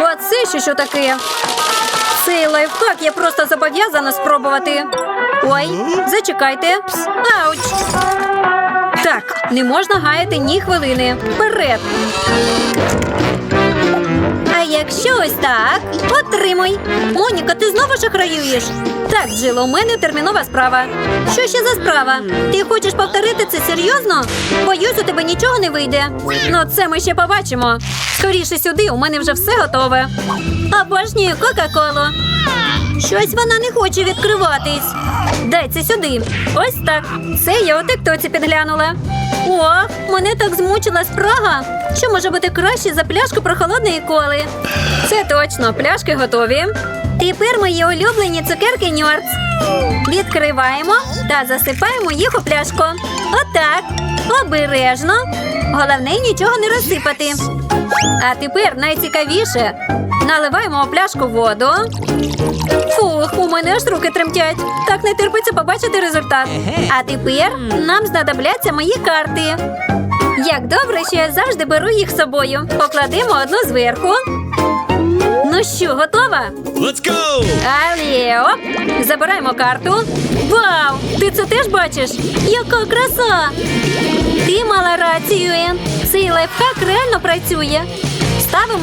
Оце ще що таке? Цей лайфхак я просто зобов'язана спробувати. Ой, зачекайте. Ауч. Так, не можна гаяти ні хвилини. Вперед. А якщо ось так, отримуй. Моніка, ти знову шахраюєш? Так, Джило, у мене термінова справа. Що ще за справа? Ти хочеш повторити це серйозно? Боюсь, у тебе нічого не вийде. Ну, це ми ще побачимо. Скоріше сюди, у мене вже все готове. Обожнюю Кока-Колу. Щось вона не хоче відкриватись. Дай сюди. Ось так. Це я у тиктоці підглянула. О, мене так змучила спрага. Що може бути краще за пляшку прохолодної коли? Це точно, пляшки готові. Тепер мої улюблені цукерки Ньорц. Відкриваємо та засипаємо їх у пляшку. Отак. Обережно. Головне нічого не розсипати. А тепер найцікавіше. Наливаємо пляшку воду. Фух, у мене аж руки тремтять. Так не терпиться побачити результат. А тепер нам знадобляться мої карти. Як добре, що я завжди беру їх з собою. Покладемо одну зверху. Ну що, готова? Let's go! Але оп, забираємо карту. Вау! Ти це теж бачиш? Яка краса! Ти мала рацію, Ен. Цей лайфхак реально працює. Ставимо